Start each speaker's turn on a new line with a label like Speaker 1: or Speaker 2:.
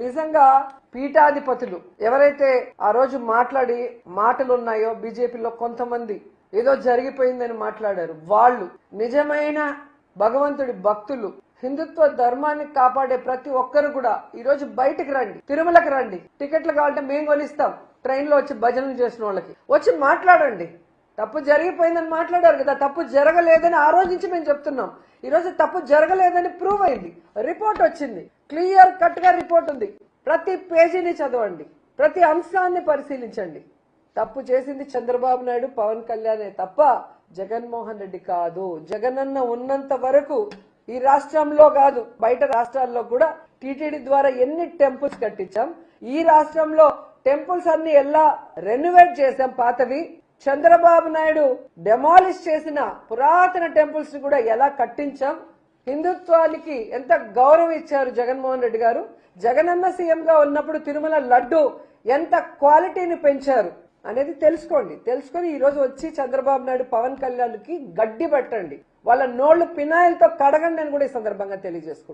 Speaker 1: నిజంగా పీఠాధిపతులు ఎవరైతే ఆ రోజు మాట్లాడి మాటలు ఉన్నాయో బీజేపీలో కొంతమంది ఏదో జరిగిపోయిందని మాట్లాడారు. వాళ్ళు నిజమైన భగవంతుడి భక్తులు. హిందుత్వ ధర్మాన్ని కాపాడే ప్రతి ఒక్కరు కూడా ఈ రోజు బయటకు రండి తిరుమలకి రండి. టికెట్లు కావాలంటే మేము కొనిస్తాం. ట్రైన్లో వచ్చి భజనలు చేసిన వాళ్ళకి. వచ్చి మాట్లాడండి. తప్పు జరిగిపోయిందని మాట్లాడారు కదా తప్పు జరగలేదని ఆ రోజు నుంచి మేము చెప్తున్నాం. ఈ రోజు తప్పు జరగలేదని ప్రూవ్ అయింది. రిపోర్ట్ వచ్చింది. క్లియర్ కట్గా రిపోర్ట్ ఉంది. ప్రతి పేజీని చదవండి. ప్రతి అంశాన్ని పరిశీలించండి. తప్పు చేసింది చంద్రబాబు నాయుడు పవన్ కళ్యాణే తప్ప జగన్మోహన్ రెడ్డి కాదు. జగనన్న ఉన్నంత వరకు ఈ రాష్ట్రంలో కాదు బయట రాష్ట్రాల్లో కూడా టీటీడీ ద్వారా ఎన్ని టెంపుల్స్ కట్టించాం ఈ రాష్ట్రంలో టెంపుల్స్ అన్ని ఎలా రెనోవేట్ చేశాం పాతవి చంద్రబాబు నాయుడు డెమాలిష్ చేసిన పురాతన టెంపుల్స్ కూడా ఎలా కట్టించాం హిందుత్వానికి ఎంత గౌరవం ఇచ్చారు జగన్మోహన్ రెడ్డి గారు? జగనన్న సీఎంగా ఉన్నప్పుడు తిరుమల లడ్డు ఎంత క్వాలిటీని పెంచారు అనేది తెలుసుకోండి. తెలుసుకొని ఈ రోజు వచ్చి చంద్రబాబు నాయుడు పవన్ కళ్యాణ్కి గడ్డి పెట్టండి. వాళ్ళ నోళ్ళు పినాయిల్తో కడగండి అని కూడా ఈ సందర్భంగా తెలియజేసుకుంటాం